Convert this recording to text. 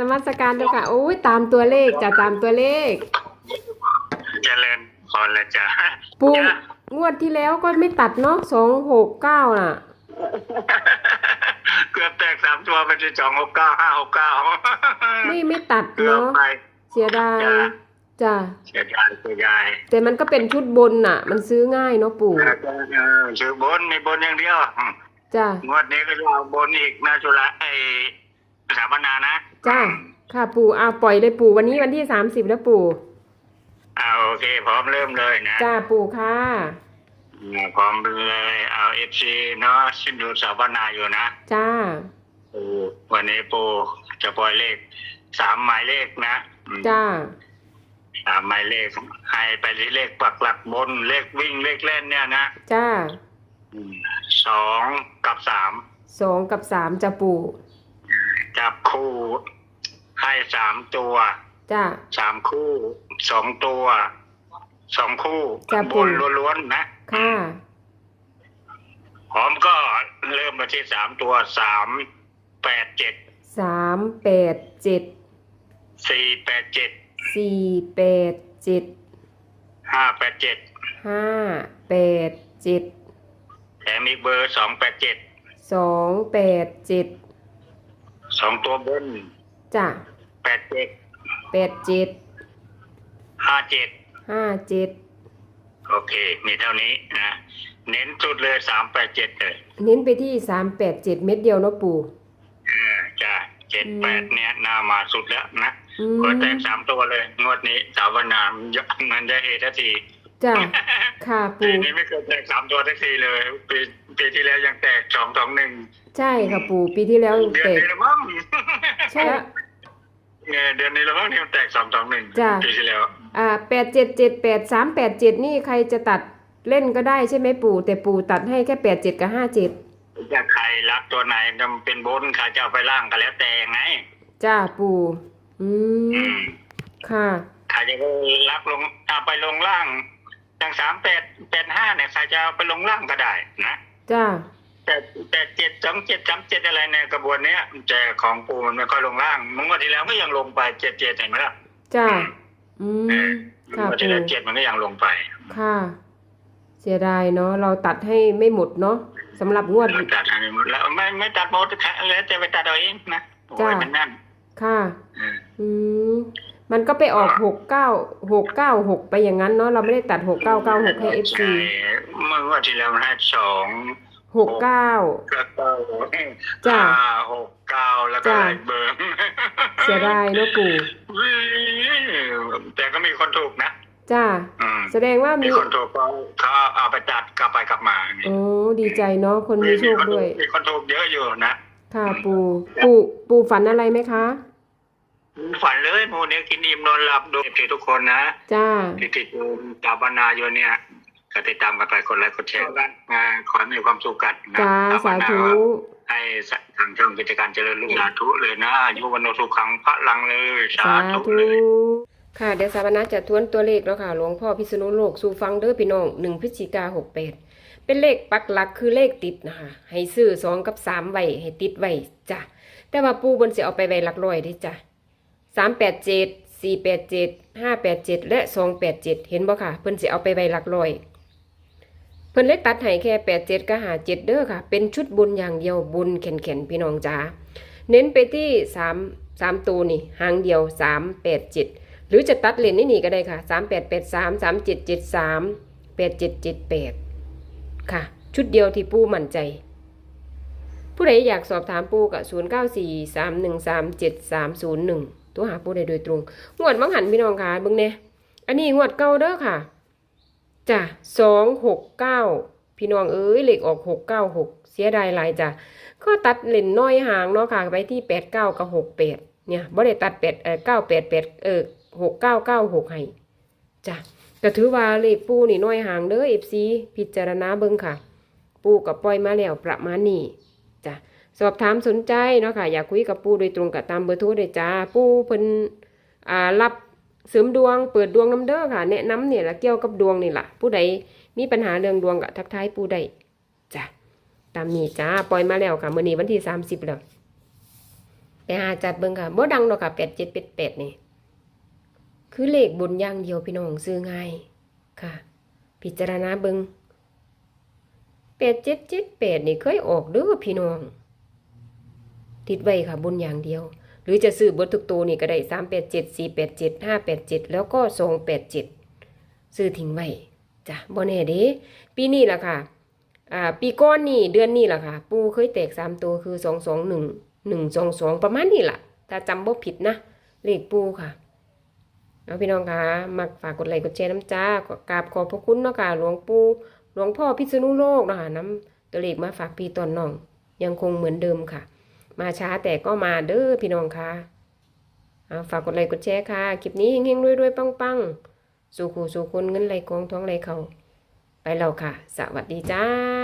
นมัสการเจ้าค่ะโอ้ยตามตัวเลขจะตามตัวเลข เจริญพรละจ้ะปูจ้ะงวดที่แล้วก็ไม่ตัดเนาะสองหกเก้าน่ะ เกือบแตกสามตัวเป็นที่สองหกเก้าห้าหกเก้าไม่ไม่ตัดเกือบเนาะไป เสียดายจ้ะ จ้ะเสียดายเสียดายแต่มันก็เป็นชุดบนน่ะ มันซื้อง่ายเนาะปู่เออชื่อบนมีบนอย่างเดียว จ้ะงวดนี้ก็จะเอาบนอีกนะจุละไอสถาปนานะ จ้ะค่ะปู่เอาปล่อยเลยปู่วันนี้วันที่สามสิบแล้วปู่เอาโอเค พร้อมเริ่มเลยนะจ้าปู่ค่ะอ่าพร้อมเลยเอาเอฟซีเนาะชินดูสถาปนาอยู่นะจ้าปูวันนี้ปูจะปล่อยเลขสามหมายเลขนะอืมจ้าสามหมายเลขให้ไปที่เลขปักหลักบนเลขวิ่งเลขเล่นเนี่ยนะจ้าสองกับสามสองกับสามจ้าปู่จับ คู่ ให้สามตัวจ้าสามคู่สองตัวสองคู่จับบบนนล้วนๆนะค่ะพร้อมก็เริ่มมาที่สามตัวสามแปดเจ็ดสามแปดเจ็ดสี่แปดเจ็ดสี่แปดเจ็ดห้าแปดเจ็ดห้าแปดเจ็ดแถมอีกเบอร์สองแปดเจ็ดสองแปดเจ็ด สองตัวบนจ้ะแปดเจ็ดแปดเจ็ดห้าเจ็ดห้าเจ็ดโอเค มีเท่านี้นะเน้นสุดเลยสามแปดเจ็ดเลยเน้นไปที่สามแปดเจ็ดเม็ดเดียวเนาะปู่เออจ้าเจ็ดอืแปดมเนี่ยน่ามาสุดแล้วนะอืเปิดมแตกสามตัวเลย งวดนี้สาวนามันเยอะมันได้เอทันทีจ้ะค่ะปีปู่นี้ไม่เคยแตกสามตัวทันทีเลยปี ปีที่แล้วยังแตกสองสองหนึ่งใช่ค่ะปู่ปีที่แล้วเดือนเตะนี้ละมั้งใช่ละเนี่ยเดือนนี้ละมั้งที่มันแตกสองสองหนึ่งจ้ะ ปีที่แล้ว อ่าแปดเจ็ดเจ็ดแปดสามแปดเจ็ดนี่ใครจะตัดเล่นก็ได้ใช่ไหมปู่ แต่ปู่ตัดให้แค่แปดเจ็ดกับห้าเจ็ดจะใครรักตัวไหนจะเป็นบนใครจะเอาไปล่างก็แล้วแต่ไง จ้าปู่อือืมมค่ะ ใครจะไปรับลงเอาไปลงล่างตั้งสามแปดแปดห้าเนี่ยใครจะเอาไปลงล่างก็ได้นะ จ้าแต่แต่เจ็ดสองเจ็ดสามเจ็ดอะไรในกระบวนเนี้ยแต่ของปูมันไม่ค่อยลงล่างมึงว่าที่แล้วก็ยังลงไปเจ็ดเจ็ดเห็นไหมล่ะจ้าอืเอมอค่ะงว่าที่ปู่แล้วเจ็ดมันก็ยังลงไป ค่ะ เสียดายเนาะเราตัดให้ไม่หมดเนาะสำหรับงวดเราตัดอันนี้หมดแล้วไม่ไม่ตัดหมดแล้วจะไปตัดเอาเองนะโอ้จ้ะยมันนั่นค่ะเอออืม มันก็ไปออกหกเก้าหกเก้าหกไปอย่างนั้นเนาะเราไม่ได้ตัดหกเก้าเก้าหกให้เอฟซีใช่เมื่อว่าที่แล้วมันให้สองหกเก้าก็เก้าจ้ะห้าหกเก้าแล้วก็จ้ะไล่เบอร์เสียดายเนาะปู่แต่ก็มีคนถูกนะจ้าอืมแสดงว่ามีมีคนถูกเขาเขาเอาไปตัดกลับไปกลับมาอย่างนี้โอ้ดีใจเนาะคนมีโชคด้วยมีคนถูกเยอะอยู่นะค่ะปู่ปู่ปู่ฝันอะไรไหมคะ ฝันเลยหมูเนี่ยกินอิ่มนอนหลับดูที่ทุกคนนะจ้าที่ติดอยู่ตาบานาอยู่เนี่ยก็ติดตามกันไปคนไลค์กดแชร์กันอ่าขอให้มีความสุขกันนะจ้าตสาบนธุให้ทางช่องกิจการเจริญรุ่งสาธุเลยนะอายุวันโนสุขังพระลังเลยสาสาธุธุเลยค่ะเดี๋ยวสาบนาจะทวนตัวเลขแล้วค่ะหลวงพ่อพิษณุโลกสู่ฟังเด้อพี่น้องหนึ่งพฤศจิกาหกแปดเป็นเลขปักหลักคือเลขติดนะคะ ให้ซื้อสองกับสามไว้ให้ติดไว้จ้ะแต่ว่าปูบนสิเอาไปไว้หลักร้อยเด้จ้ะ สามแปดเจ็ดสี่แปดเจ็ดห้าแปดเจ็ดและสองแปดเจ็ดเห็นบ่ค่ะ เพิ่นจะเอาไปใบหลักร้อย เพิ่นเลยตัดให้แค่แปดเจ็ดก็หาเจ็ดเด้อค่ะ เป็นชุดบุญอย่างเดียวบุญแข็งแข็งพี่น้องจ้าเน้นไปที่สามสามตัวนี่หางเดียวสามแปดเจ็ดหรือจะตัดเลนนี่นี่ก็ได้ค่ะสามแปดแปดสามสามเจ็ดเจ็ดสามแปดเจ็ดเจ็ดแปดค่ะ ชุดเดียวที่ปู้มั่นใจผู้ใดอยากสอบถามปูกับ0 9 4 3 1 3 7 3 0 1 ตัวหาปูได้โดยตรง งวดมังหันพี่น้องค่ะเบิ่งเนี่ยอันนี้งวดเก่าเด้อค่ะจ้ะสองหกเก้าพี่น้องเอ้ยเลขออกหกเก้าหกเสียดายหลายจ้ะก็ตัดเลนน้อยห่างเนาะค่ะไปที่แปดเก้ากับหกแปดเนี่ยบ่ได้ตัดแปดเออเก้าแปดแปดเออหกเก้าเก้าหกให้จ้ะก็ถือว่าเลขปูนี่น้อยห่างเด้อเอฟซีพิจารณาเบิ่งค่ะ ปูกับปล่อยมาแล้วประมาณนี้จ้ะ สอบถามสนใจเนาะค่ะอยากคุยกับปูโดยตรงกับตามเบอร์โทรได้จ้าปูเพิ่นอ่ารับเสริมดวงเปิดดวงน้ำเด้อค่ะ แนะนำเนี่ยละเกี่ยวกับดวงนี่ล่ะผู้ใดมีปัญหาเรื่องดวงก็ทักทายปูได้จ้ะตามนี้จ้าปล่อยมาแล้วค่ะมื้อนี้วันที่30แล้วไปไปหาจัดเบิ่งค่ะบ่ดังดอกค่ะ87เจ็ดเป็ด8นี่คือเลขบนอย่างเดียวพี่น้องซื้อง่ายค่ะ พิจารณาเบิงแปดเจ็ดเจ็ดแปดนี่เคยออกเด้อพี่น้อง ติดไว้ค่ะบนอย่างเดียว หรือจะซื้อบดทุกตัวนี่ก็ได้สามแปดเจ็ดสี่แปดเจ็ดห้าแปดเจ็ดแล้วก็สองแปดเจ็ดซื้อทิ้งไว้จ้ะบ่แน่เด้ปีนี้ล่ะค่ะ อ่า ปีก้อนนี่เดือนนี้ล่ะค่ะ ปูเคยแตกสามตัวคือสองสองหนึ่งหนึ่งสองสองประมาณนี้ล่ะ ถ้าจำบ่ผิดนะ เลขปูค่ะเอาพี่น้องคะมักฝากกดไลค์กดแชร์น้ำจ้ากราบขอบพระคุณเนาะค่ะหลวงปู่หลวงพ่อพิษณุโลกนะคะน้ำตัวเลขมาฝากพี่ตอนน้อง ยังคงเหมือนเดิมค่ะ มาช้าแต่ก็มาเด้อพี่น้องค่ะเอาฝากกดไลค์กดแชร์ค่ะ คลิปนี้เฮงๆรวยๆ ปังๆ สู่ขู่สู่คนเงินไหลกองท้องไหลเขาไปแล้วค่ะ สวัสดีจ้า